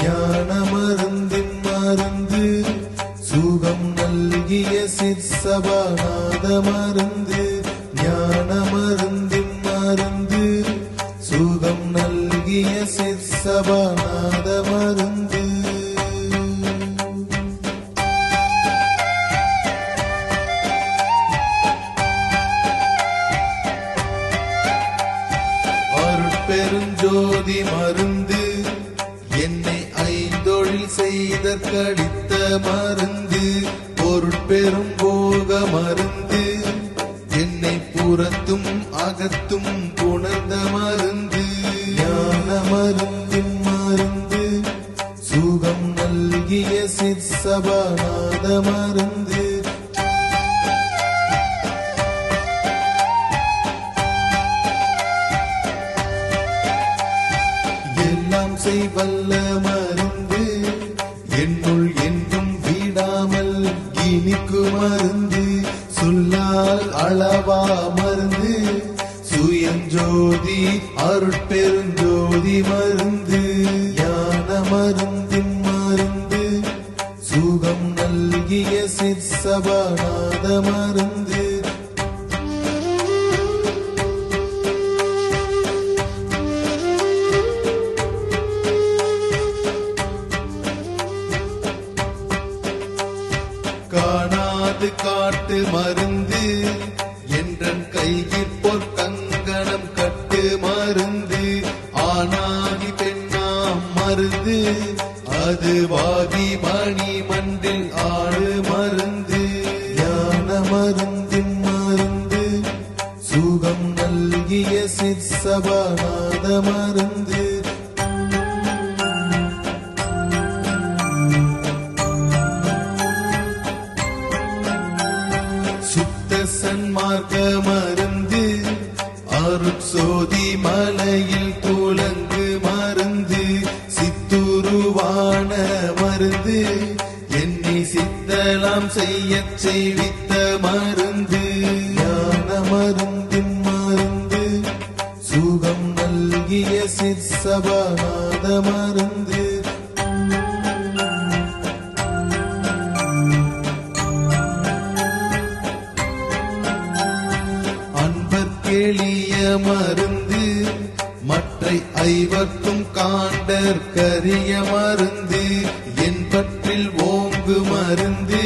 ஞான மருந்தின் மருந்து சுகம் நல்கிய சிற்சபாநாத மருந்து ஞான மருந்தின் மருந்து சுகம் நல்கிய சிற்சபாநாத பெருஞ்சோதி மருந்து ஐந்தொழில் செய்த கடித்த மருந்து பொருட்பெரும் போக மருந்து. என்னை புறத்தும் அகத்தும் புணர்ந்த மருந்து. ஞான மருந்தின் மருந்து சுகம் நல்கிய சிற்சபாநாத மருந்து. எல்லாம் செய்வல்ல மருந்து மருந்து சொல்லால் அளவா மருந்து சுயஞ்சோதி அருட்பெருஞ்சோதி மருந்து. ஞான மருந்தின் மருந்து சுகம் நல்கிய சிற்சபாநாத மருந்து. காட்டு காட்டு மருந்து. என்றன் கையில் பொற்கங்கணம் கட்டு மருந்து. ஆனாகி பெண்ணாம் மருந்து. அது வாகி மணி மண்டில் ஆடு மருந்து. ஞான மருந்தின் மருந்து. சுகம் நல்கிய சிற்சபாநாத மருந்து. அருட்சோதி மலையில் துலங்கு மருந்து சித்துருவான மருந்து. என்னை சித்தலாம் செய்யச் செய்வித்த மருந்து. ஞான மருந்தின் மருந்து சுகம் நல்கிய சிற்சபாநாத மருந்து. எளிய மருந்து மற்றை ஐவர்க்கும் காண்டர் கரிய மருந்து என் பற்றில் ஓங்கு மருந்து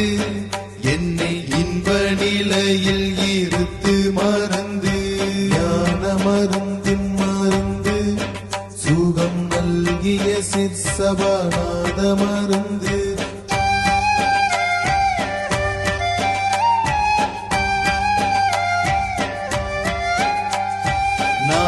என்னை இன்ப நிலையில் இருத்து மருந்து. ஞான மருந்தின் மருந்து சுகம் நல்கிய சிற்சபாநாத மருந்து.